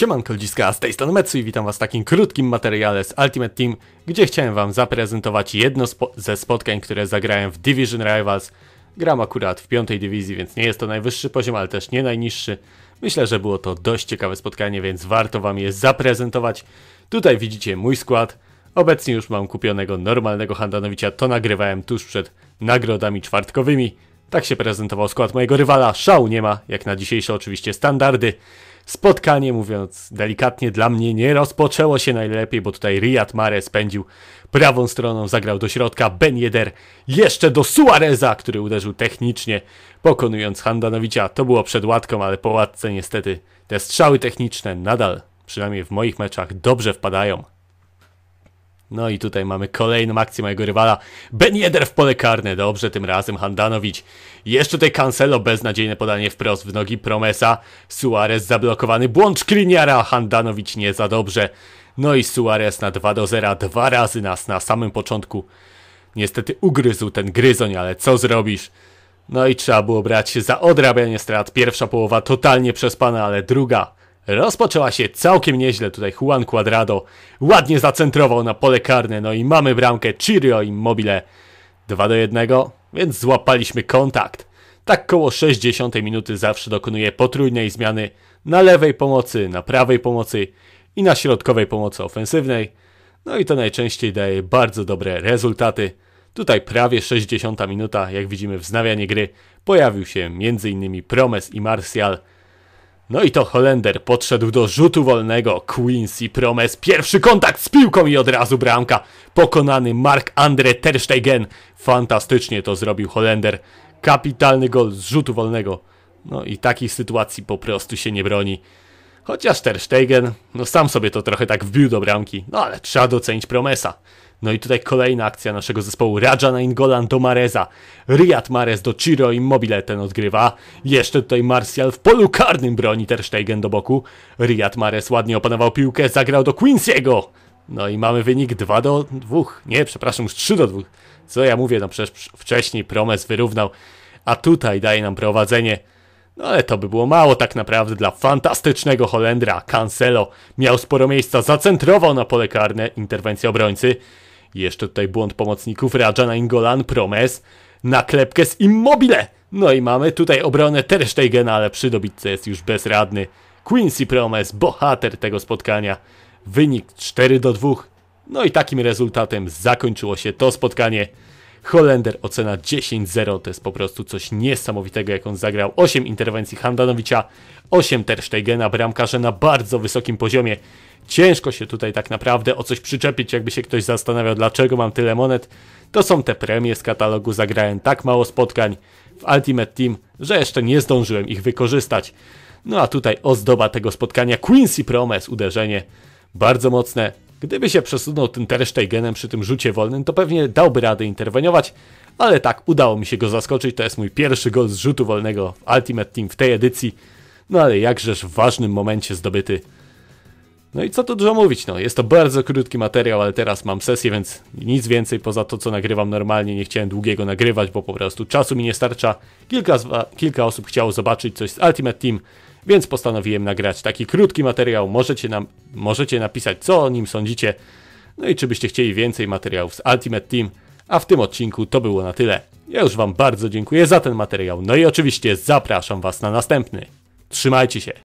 Siemanko ludziska, z tej strony Metsu i witam was w takim krótkim materiale z Ultimate Team, gdzie chciałem wam zaprezentować jedno spo ze spotkań, które zagrałem w Division Rivals. Gram akurat w piątej dywizji, więc nie jest to najwyższy poziom, ale też nie najniższy. Myślę, że było to dość ciekawe spotkanie, więc warto wam je zaprezentować. Tutaj widzicie mój skład. Obecnie już mam kupionego normalnego Handanowicza, to nagrywałem tuż przed nagrodami czwartkowymi. Tak się prezentował skład mojego rywala, szału nie ma, jak na dzisiejsze oczywiście standardy. Spotkanie, mówiąc delikatnie, dla mnie nie rozpoczęło się najlepiej, bo tutaj Riyad Mahrez spędził prawą stroną, zagrał do środka, Ben Yedder jeszcze do Suareza, który uderzył technicznie, pokonując Handanowicza. To było przed łatką, ale po łatce niestety te strzały techniczne nadal, przynajmniej w moich meczach, dobrze wpadają. No i tutaj mamy kolejną akcję mojego rywala. Ben Yedder w pole karne. Dobrze, tym razem Handanowicz. Jeszcze tutaj Cancelo, beznadziejne podanie wprost w nogi Promesa. Suarez zablokowany. Błąd Skriniara. Handanowicz nie za dobrze. No i Suarez na 2 do 0. Dwa razy nas na samym początku. Niestety ugryzł ten gryzoń, ale co zrobisz? No i trzeba było brać się za odrabianie strat. Pierwsza połowa totalnie przespana, ale druga Rozpoczęła się całkiem nieźle tutaj Juan Cuadrado. Ładnie zacentrował na pole karne, no i mamy bramkę Chirio Immobile 2 do 1, więc złapaliśmy kontakt. Tak koło 60 minuty zawsze dokonuje potrójnej zmiany na lewej pomocy, na prawej pomocy i na środkowej pomocy ofensywnej. No i to najczęściej daje bardzo dobre rezultaty. Tutaj prawie 60 minuta, jak widzimy wznawianie gry, pojawił się m.in. Promes i Martial. No i to Holender podszedł do rzutu wolnego. Quincy Promes. Pierwszy kontakt z piłką i od razu bramka. Pokonany Mark Andre Terstegen. Fantastycznie to zrobił Holender. Kapitalny gol z rzutu wolnego. No i takich sytuacji po prostu się nie broni. Chociaż Terstegen, no sam sobie to trochę tak wbił do bramki. No ale trzeba docenić Promesa. No i tutaj kolejna akcja naszego zespołu. Raja Nainggolan do Mareza. Riyad Marez do Ciro Immobile ten odgrywa. Jeszcze tutaj Martial w polu karnym broni Ter Stegen do boku. Riyad Marez ładnie opanował piłkę, zagrał do Quincy'ego. No i mamy wynik 2 do 2. Nie, przepraszam, już 3 do 2. Co ja mówię, no przecież wcześniej Promes wyrównał, a tutaj daje nam prowadzenie. No ale to by było mało tak naprawdę dla fantastycznego Holendra. Cancelo miał sporo miejsca, zacentrował na pole karne, interwencja obrońcy. Jeszcze tutaj błąd pomocników Rajana Ingolan, Promes, naklepkę z Immobile. No i mamy tutaj obronę Terstegena, ale przy dobitce jest już bezradny. Quincy Promes, bohater tego spotkania. Wynik 4 do 2. No i takim rezultatem zakończyło się to spotkanie. Holender ocena 10-0 to jest po prostu coś niesamowitego jak on zagrał. 8 interwencji Handanowicza, 8 Terstegena, bramkarze na bardzo wysokim poziomie. Ciężko się tutaj tak naprawdę o coś przyczepić, jakby się ktoś zastanawiał, dlaczego mam tyle monet. To są te premie z katalogu, zagrałem tak mało spotkań w Ultimate Team, że jeszcze nie zdążyłem ich wykorzystać. No a tutaj ozdoba tego spotkania Quincy Promes, uderzenie bardzo mocne. Gdyby się przesunął tym Tersteigenem przy tym rzucie wolnym, to pewnie dałby radę interweniować, ale tak, udało mi się go zaskoczyć, to jest mój pierwszy gol z rzutu wolnego w Ultimate Team w tej edycji. No ale jakżeż w ważnym momencie zdobyty no i co tu dużo mówić, no jest to bardzo krótki materiał, ale teraz mam sesję, więc nic więcej poza to, co nagrywam normalnie, nie chciałem długiego nagrywać, bo po prostu czasu mi nie starcza. Kilka, kilka osób chciało zobaczyć coś z Ultimate Team, więc postanowiłem nagrać taki krótki materiał. Możecie, nam, możecie napisać, co o nim sądzicie, no i czy byście chcieli więcej materiałów z Ultimate Team, a w tym odcinku to było na tyle. Ja już Wam bardzo dziękuję za ten materiał, no i oczywiście zapraszam Was na następny. Trzymajcie się!